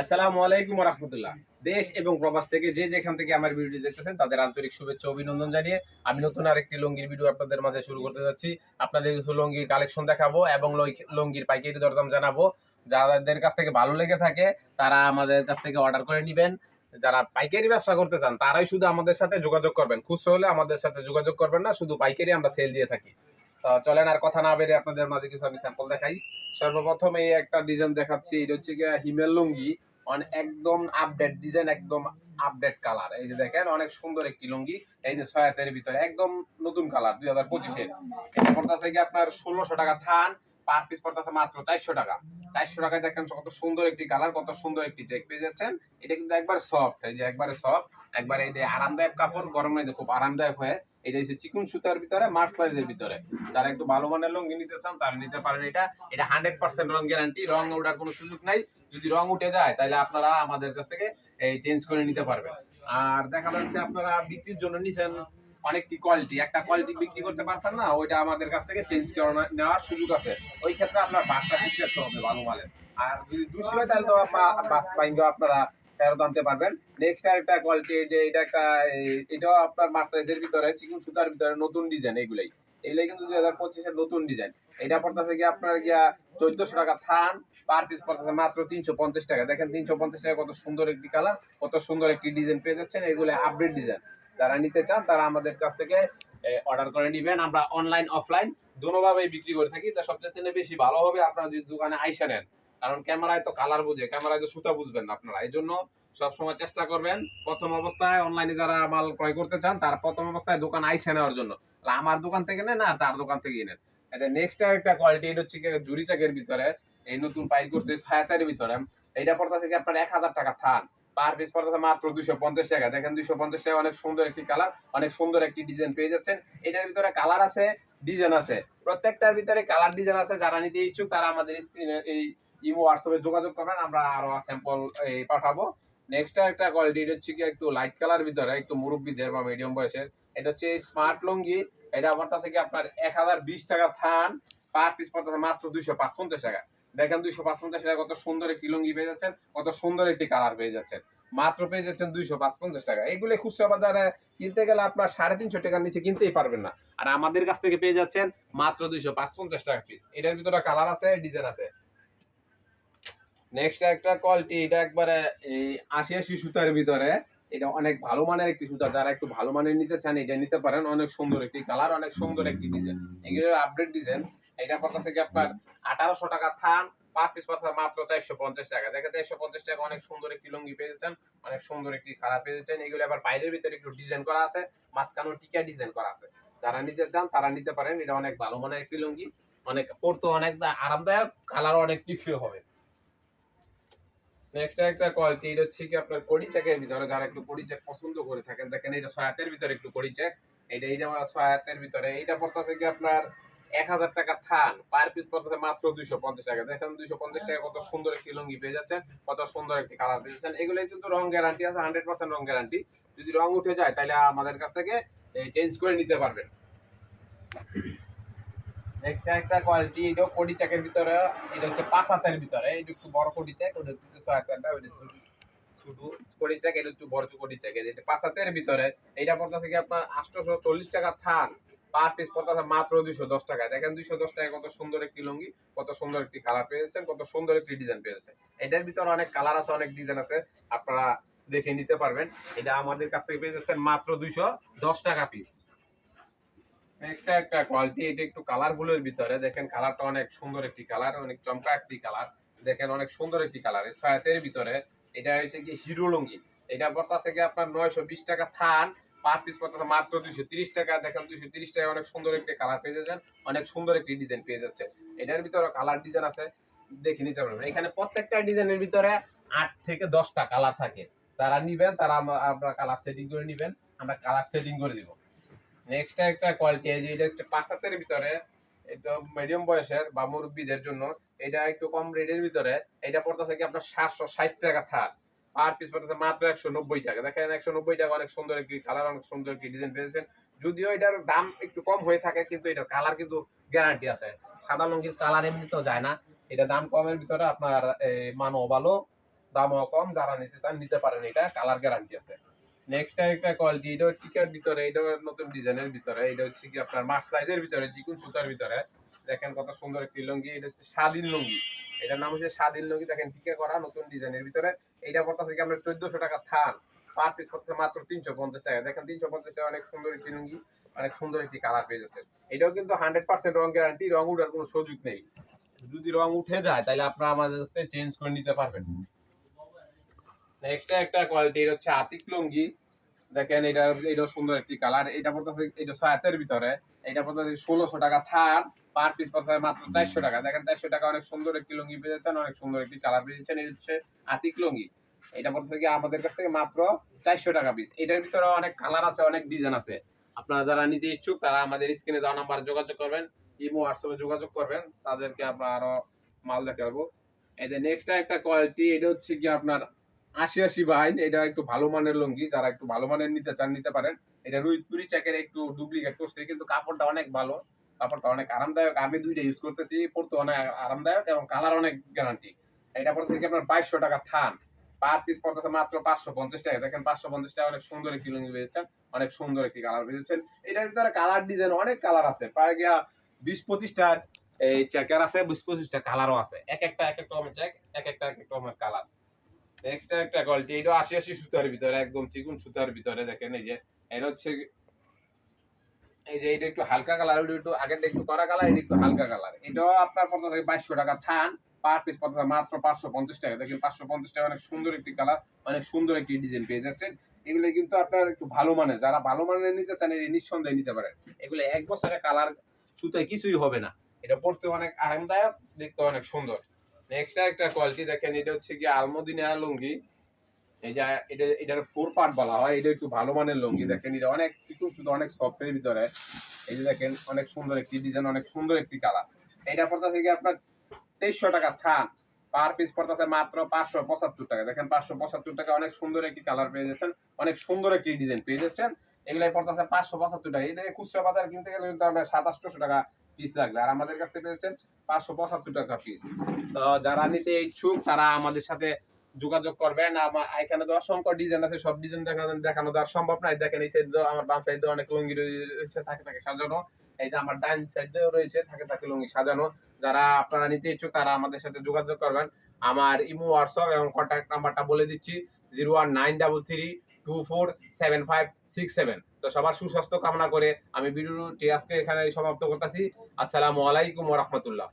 আসসালামু আলাইকুম রহমতুল্লাহ দেশ এবং প্রবাস থেকে যে যেখান থেকে আমার ভিডিও দেখতেছেন, তাদের আন্তরিক শুভেচ্ছা অভিনন্দন জানিয়ে আমি নতুন আরেকটি লঙ্গির ভিডিও আপনাদের মাঝে শুরু করতে যাচ্ছি। আপনাদের কিছু লঙ্গির কালেকশন দেখাবো এবং লঙ্গির পাইকারি দরদাম জানাব। যাদের কাছ থেকে ভালো লেগে থাকে, তারা আমাদের কাছ থেকে অর্ডার করে নেবেন। যারা পাইকারি ব্যবসা করতে চান, তারাই শুধু আমাদের সাথে যোগাযোগ করবেন। খুচরো হলে আমাদের সাথে যোগাযোগ করবেন না, শুধু পাইকারি আমরা সেল দিয়ে থাকি। চলেন আর কথা না বেরে আপনাদের মাঝে কিছু আমি স্যাম্পল দেখাই। সর্বপ্রথম এই একটা ডিজাইন দেখাচ্ছি, এটা হচ্ছে গিয়ে হিমেল লুঙ্গি। একদম আপডেট ডিজাইন একদম আপডেট কালার এই যে দেখেন, অনেক সুন্দর একটি লুঙ্গি। এই যে ছয়াতের ভিতরে, একদম নতুন কালার দুই হাজার পঁচিশের এটা পড়তেছে কি আপনার ষোলোশো টাকা থান পার পিস পড়তেছে মাত্র চারশো টাকা। চারশো টাকায় দেখেন কত সুন্দর একটি কালার কত সুন্দর একটি চেক পেয়ে যাচ্ছেন। এটা কিন্তু একবার সফট এই যে একবারে সফট একবার এই যে আরামদায়ক কাপড়, গরমে খুব আরামদায়ক হয় এটা হচ্ছে চিকুন সুতার ভিতরে মার্সলাইজের ভিতরে। যারা একটু ভালো মানের লুঙ্গি নিতে চান, তারা নিতে পারেন এটা। এটা হান্ড্রেড পার্সেন্ট রং গ্যারান্টি, রং ওঠার কোনো সুযোগ নাই। যদি রং উঠে যায় তাহলে আপনারা আমাদের কাছ থেকে এই চেঞ্জ করে নিতে পারবেন। আর দেখা যাচ্ছে আপনারা বিক্রির জন্য নিছেন অনেকটি কোয়ালিটি একটা কোয়ালিটি বিক্রি করতে পারছেন না, ওইটা আমাদের কাছ থেকে চেঞ্জ করে নেওয়ার সুযোগ আছে। ওই ক্ষেত্রে আপনার বাসটা ঠিক রাখতে হবে ভালো মালের আর যদি দুশো হয় তাহলে তো বাস পাইঙ্গ আপনারা ফেরত আনতে পারবেন। নেক্সট একটা কোয়ালিটি যে এটা একটা, এটাও আপনার মার্সাইজের ভিতরে, চিকুন সুতার ভিতরে নতুন ডিজাইন এইগুলাই। এগুলাই কিন্তু দুই হাজার পঁচিশের নতুন ডিজাইন এটা পড়তেছে কি আপনার গিয়া চোদ্দশো টাকা থান পার পিস পড়তেছে মাত্র তিনশো পঞ্চাশ টাকা। দেখেন তিনশো পঞ্চাশ টাকা কত সুন্দর একটি কালার কত সুন্দর একটি ডিজাইন পেয়ে যাচ্ছেন এগুলো আপডেট ডিজাইন যারা নিতে চান তারা আমাদের কাছ থেকে অর্ডার করে নিবেন। আমরা অনলাইন অফলাইন দুটোভাবেই বিক্রি করে থাকি। তা সবচেয়ে বেশি ভালো হবে আপনারা যদি দোকানে আইসা নেন। কারণ ক্যামেরায় তো কালার বুঝে, ক্যামেরায় তো সুতা বুঝবেন না আপনারা। এই জন্য সবসময় চেষ্টা করবেন প্রথম অবস্থায় অনলাইনে যারা মাল ক্রয় করতে চান, তারা প্রথম অবস্থায় দোকান আইসা নেওয়ার জন্য। আমার দোকান থেকে নেন আর চার দোকান থেকে নেন। এটা নেক্সট আর একটা কোয়ালিটি এটা হচ্ছে জুরি চাকের ভিতরে, এই নতুন পাইল করছে ছায়াতের ভিতরে। এইটা পড়তেছে কি আপনার এক হাজার টাকা থান। পার পিস পড়তেছে মাত্র দুশো পঞ্চাশ টাকা। দেখেন দুশো পঞ্চাশ টাকা অনেক সুন্দর একটি কালার অনেক সুন্দর একটি ডিজাইন পেয়ে যাচ্ছেন। এটার ভিতরে কালার আছে ডিজাইন আছে। প্রত্যেকটার ভিতরে কালার ডিজাইন আছে। যারা নিতে ইচ্ছুক তারা আমাদের স্ক্রিনে এই ইমো হোয়াটসঅ্যাপে যোগাযোগ করবেন, আমরা আরও স্যাম্পল পাঠাবো। নেক্সট একটা কোয়ালিটি এটা হচ্ছে কি একটু লাইট কালার ভিতরে, একটু মুরব্বীদের বা মিডিয়াম বয়সের। এটা হচ্ছে স্মার্ট লুঙ্গি, এটা আমার কাছে কি আপনার এক হাজার বিশ টাকা থান পার পিস মাত্র দুইশো পঞ্চাশ টাকা। দেখেন দুইশো পঞ্চাশ টাকা কত সুন্দর একটি লুঙ্গি পেয়ে যাচ্ছেন, কত সুন্দর একটি কালার পেয়ে যাচ্ছেন। মাত্র পেয়ে যাচ্ছেন দুইশো পঞ্চাশ টাকা। এগুলো খুচরা বাজারে কিনতে গেলে আপনার সাড়ে তিনশো টাকার নিচে কিনতেই পারবেন না। আর আমাদের কাছ থেকে পেয়ে যাচ্ছেন মাত্র দুইশো পাঁচ পঞ্চাশ টাকা পিস এটার ভিতরে কালার আছে ডিজাইন আছে। নেক্সট একটা কোয়ালিটি এটা একবারে এই আশি আশি সুতার ভিতরে। এটা অনেক ভালো মানের একটি সুতা। যারা একটু ভালো মানের নিতে চান, এটা নিতে পারেন। অনেক সুন্দর একটি কালার অনেক সুন্দর একটি ডিজাইন এগুলো আপডেট ডিজাইন এটা পড়তেছে কি আপনার আঠারোশো টাকা থান পার পিস পড়তেছে মাত্র চারশো পঞ্চাশ টাকা। দেখে চারশো পঞ্চাশ টাকা অনেক সুন্দর একটি লুঙ্গি পেয়েছেন অনেক সুন্দর একটি কালার পেয়েছেন এগুলো আবার বাইরের ভিতরে একটু ডিজাইন করা আছে, মাঝখানেও টিকা ডিজাইন করা আছে। যারা নিতে চান, তারা নিতে পারেন। এটা অনেক ভালো মানের একটি লুঙ্গি। অনেক, পরতে অনেক আরামদায়ক কালার অনেক টিকসই হবে। নেক্সট একটা কোয়ালিটি এটা হচ্ছে কি আপনার কড়ি চেকের ভিতরে যারা একটু কড়ি চেক পছন্দ করে থাকেন, দেখেন এটা সয়াতের ভিতরে একটু কড়ি চেক এটা এইটা আমার সয়াতের ভিতরে, এইটা পড়তেছে কি আপনার এক হাজার টাকা থান পার পিস পড়তেছে মাত্র দুইশো পঞ্চাশ টাকা। দেখেন দুইশো পঞ্চাশ টাকা কত সুন্দর একটি লুঙ্গি পেয়ে যাচ্ছেন, কত সুন্দর একটি কালার পেয়ে যাচ্ছেন। এগুলো কিন্তু রং গ্যারান্টি আছে হান্ড্রেড পার্সেন্ট রং গ্যারান্টি যদি রং উঠে যায়, তাহলে আমাদের কাছ থেকে চেঞ্জ করে নিতে পারবেন। নেক্সট একটা কোয়ালিটি এটা কোডি চেকের ভিতরে, এটা হচ্ছে পাঁচ হাতের ভিতরে এটা একটু বড় কোডি চেক, ওটা একটু ছয় হাতেরটা শুধু কোডি চেক, এটা একটু বড় কোডি চেক, এটা পাঁচ হাতের ভিতরে, এইটা পড়তেছে কি আপনার আটশোশো চল্লিশ টাকা থান পার পিস পড়তেছে মাত্র দুইশো দশ টাকা দেখেন দুইশো দশ টাকা কত সুন্দর একটি লুঙ্গি, কত সুন্দর একটি কালার পেয়ে যাচ্ছেন কত সুন্দর একটি ডিজাইন পেয়ে যাচ্ছেন এটার ভিতরে অনেক কালার আছে, অনেক ডিজাইন আছে, আপনারা দেখে নিতে পারবেন। এটা আমাদের কাছ থেকে পেয়ে যাচ্ছেন মাত্র দুইশো দশ টাকা পিস নেক্সট একটা কোয়ালিটি এটা একটু কালারফুলের ভিতরে। দেখেন কালারটা অনেক সুন্দর একটি কালার অনেক চমকা একটি কালার দেখেন অনেক সুন্দর একটি কালার ছায়াতের ভিতরে, এটা হচ্ছে কি হিরো লুঙ্গি। এটা পড়তেছে কি আপনার নয়শো বিশ টাকা থান পার পিস পড়তেছে মাত্র দুইশো তিরিশ টাকা। দেখেন দুইশো তিরিশ টাকা অনেক সুন্দর একটি কালার পেয়ে যাচ্ছেন, অনেক সুন্দর একটি ডিজাইন পেয়ে যাচ্ছে এটার ভিতরে কালার ডিজাইন আছে, দেখে নিতে পারবেন। এখানে প্রত্যেকটা ডিজাইনের ভিতরে আট থেকে দশটা কালার থাকে। যারা নিবেন, তারা আমরা কালার সেটিং করে নিবেন, আমরা কালার সেটিং করে দিব। নেক্সট একটা কোয়ালিটি এই যে, এটা হচ্ছে পাঁচ ভিতরে, এটা মিডিয়াম বয়সের বা মুরব্বীদের জন্য, এটা একটু কম রেটের ভিতরে, এটা পড়তেছে কি আপনার সাতশো ষাট টাকা থার পিস পড়তেছে মাত্র একশো নব্বই টাকা। দেখেন একশো নব্বই টাকা অনেক সুন্দর একটি কালার অনেক সুন্দর একটি ডিজাইন পেয়েছেন। যদিও এটার দাম একটু কম হয়ে থাকে, কিন্তু এটার কালার কিন্তু গ্যারান্টি আছে। সাদা লঙ্গির কালার এমনি তো যায় না। এটা দাম কমের ভিতরে আপনার মানও ভালো, দামও কম, যারা নিতে চান, নিতে পারেন এটা কালার গ্যারান্টি আছে। নেক্সট একটা কোয়ালিটি এটা টিকার ভিতরে, এটা নতুন ডিজাইনের ভিতরে, এটা হচ্ছে কি আপনার ভিতরে সুতার ভিতরে। দেখেন কত সুন্দর একটি লুঙ্গি, এটা হচ্ছে স্বাধীন লুঙ্গি। এটার নাম হচ্ছে স্বাধীন লুঙ্গি, দেখেন টিকা করা নতুন ডিজাইনের ভিতরে। থেকে আপনার চোদ্দশো টাকা থান। পার পিস মাত্র তিনশো পঞ্চাশ টাকা। দেখেন তিনশো পঞ্চাশ টাকা অনেক সুন্দর একটি লুঙ্গি, অনেক সুন্দর একটি কালার পেয়ে যাচ্ছে। এটাও কিন্তু হান্ড্রেড পার্সেন্ট রং গ্যারান্টি রং উঠার কোনো সুযোগ নেই। যদি রং উঠে যায়, তাহলে আপনারা আমাদের চেঞ্জ করে নিতে পারবেন। নেক্সট একটা কোয়ালিটি হচ্ছে আতিক লুঙ্গি। দেখেন এটা এটা সুন্দর একটি কালার এটা পড়তে এটা ছয়াতের ভিতরে। এটা পড়তে ষোলোশো টাকা থার। পার পিস পড়তে মাত্র চারশো টাকা। দেখেন চারশো টাকা অনেক সুন্দর একটি লুঙ্গি পেয়ে যাচ্ছেন, অনেক সুন্দর একটি কালার পেয়ে যাচ্ছেন। এটা হচ্ছে আতিক লুঙ্গি। এটা পড়তে থেকে আমাদের কাছ থেকে মাত্র চারশো টাকা পিস এটার ভিতরে অনেক কালার আছে, অনেক ডিজাইন আছে। আপনারা যারা নিতে ইচ্ছুক, তারা আমাদের স্ক্রিনে দেওয়া নাম্বার যোগাযোগ করবেন, ইমো, হোয়াটসঅ্যাপে যোগাযোগ করবেন। তাদেরকে আমরা আরও মাল দেখাবো। যে নেক্সট একটা কোয়ালিটি এটা হচ্ছে কি আপনার আশি আশি বাইন এটা একটু ভালো মানের লুঙ্গি, যারা একটু ভালো মানের নিতে চান, নিতে পারেন। এটা রুই পুরি চাকের একটু ডুপ্লিকেট করছে, কিন্তু কাপড়টা অনেক ভালো, কাপড়টা অনেক আরামদায়ক। আমি দুইটা ইউজ করতেছি, পরতে অনেক আরামদায়ক এবং কালার অনেক গ্যারান্টি এটা পড়তে থেকে আপনার বাইশশো টাকা থান। পার পিস পড়তেছে মাত্র পাঁচশো পঞ্চাশ টাকা। দেখেন পাঁচশো পঞ্চাশ টাকা অনেক সুন্দর একটি লুঙ্গি পেয়েছেন অনেক সুন্দর একটি কালার পেয়েছেন এটার ভিতরে কালার ডিজাইন অনেক কালার আছে। প্রায় গিয়া বিশ পঁচিশটা এই চেকার আছে, বিশ পঁচিশটা কালারও আছে। এক একটা, এক এক রকমের চেক এক একটা, এক এক রকমের কালার একটা একটা কোয়ালিটি এটা আশি আশি সুতার ভিতরে, একদম চিকুন সুতার ভিতরে দেখেন এই যে এটা হচ্ছে এই যে এটা একটু হালকা কালার একটু একটু কড়া কালার এটা একটু হালকা কালার এটাও আপনার বাইশশো টাকা থান পার পিস মাত্র পাঁচশো পঞ্চাশ টাকা। দেখেন পাঁচশো পঞ্চাশ টাকা, অনেক সুন্দর একটি কালার অনেক সুন্দর একটি ডিজাইন পেয়ে যাচ্ছেন। এগুলো কিন্তু আপনার একটু ভালো মানের, যারা ভালো মানের নিতে চান, এই নিঃসন্দেহে নিতে পারেন। এগুলো এক বছরের কালার সুতায় কিছুই হবে না। এটা পড়তে অনেক আরামদায়ক, দেখতে অনেক সুন্দর। নেক্সট একটা কোয়ালিটি দেখেন, এটা হচ্ছে কি আলমদিনা লুঙ্গি। এই যে, এটা, এটার ফোর পার্ট বলা হয়, এটা একটু ভালো মানের লুঙ্গি। দেখেন, এটা অনেক চিকুন শুধু অনেক সফটের ভিতরে। এই যে দেখেন, অনেক সুন্দর একটি ডিজাইন অনেক সুন্দর একটি কালার এটা পড়তে থেকে আপনার তেইশশো টাকা থান। পার পিস পড়তেছে মাত্র পাঁচশো পঁচাত্তর টাকা। দেখেন, পাঁচশো পঁচাত্তর টাকা অনেক সুন্দর একটি কালার পেয়ে যাচ্ছেন, অনেক সুন্দর একটি ডিজাইন পেয়ে যাচ্ছেন। এগুলাই পড়তেছে পাঁচশো পঁচাত্তর টাকা। এটা খুচরা বাজার কিনতে গেলে কিন্তু আপনার সাতাশশো টাকা পিস লাগবে আর আমাদের কাছ থেকে পেয়েছেন পাঁচশো পঁচাত্তর টাকা পিস তো যারা নিতে ইচ্ছুক, তারা আমাদের সাথে যোগাযোগ করবেন। আমার এখানে তো অসংখ্য ডিজাইন আছে, সব ডিজাইন দেখানো দেখানো দেওয়া সম্ভব নয়। দেখেন এই সাইড আমার বাম সাইডে অনেক লুঙ্গি রয়েছে, থাকে থাকে সাজানো। এই যে আমার ডাইন সাইডেও রয়েছে, থাকে থাকে লুঙ্গি সাজানো। যারা আপনারা নিতে ইচ্ছুক, তারা আমাদের সাথে যোগাযোগ করবেন। আমার ইমো হোয়াটসঅ্যাপ এবং কন্ট্যাক্ট নাম্বারটা বলে দিচ্ছি zero one nine double three two four seven five six seven তো সবার সুস্বাস্থ্য কামনা করে আমি ভিডিওটি আজকে এখানে সমাপ্ত করতেছি। আসসালামু আলাইকুম রহমতুল্লাহ।